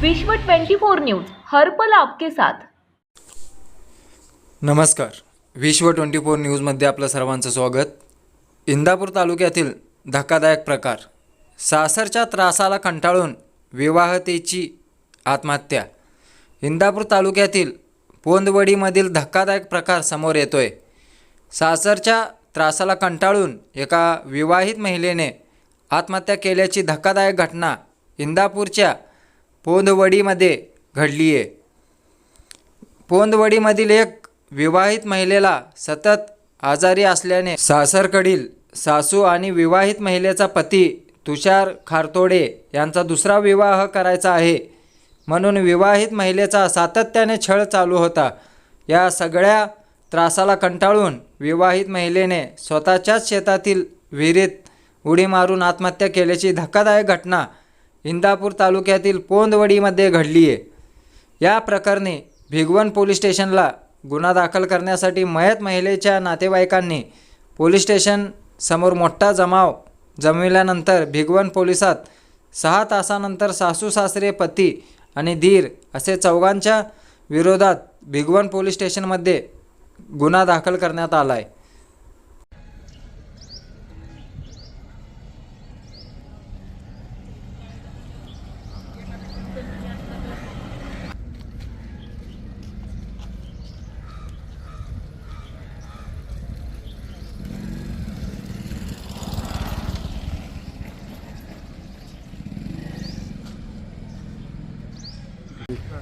विश्व 24 न्यूज हरपल आपके साथ. नमस्कार. विश्व ट्वेंटी फोर न्यूजमध्ये आपलं सर्वांचं स्वागत. इंदापूर तालुक्यातील धक्कादायक प्रकार. सासरच्या त्रासाला कंटाळून विवाहतेची आत्महत्या. इंदापूर तालुक्यातील पोंदवडीमधील धक्कादायक प्रकार समोर येतोय. सासरच्या त्रासाला कंटाळून एका विवाहित महिलेने आत्महत्या केल्याची धक्कादायक घटना इंदापूरच्या पोंदवडीमध्ये घडली आहे पोंदवडीमधील एक विवाहित महिलेला सतत आजारी असल्याने सासरकडील सासू आणि विवाहित महिलेचा पती तुषार खारतोडे यांचा दुसरा विवाह करायचा आहे. म्हणून विवाहित महिलेचा सातत्याने छळ चालू होता. या सगळ्या त्रासाला कंटाळून विवाहित महिलेने स्वतःच्याच शेतातील विहिरीत उडी मारून आत्महत्या केल्याची धक्कादायक घटना इंदापूर तालुक्यातील पोंदवडीमध्ये घडली आहे. या प्रकरणी भिगवण पोलीस स्टेशनला गुन्हा दाखल करण्यासाठी मयत महिलेच्या नातेवाईकांनी पोलीस स्टेशन समोर मोठा जमाव जमविल्यानंतर भिगवण पोलिसात सहा तासानंतर सासू सासरे पती आणि धीर असे चौघांच्या विरोधात भिगवण पोलीस स्टेशनमध्ये गुन्हा दाखल करण्यात आला आहे.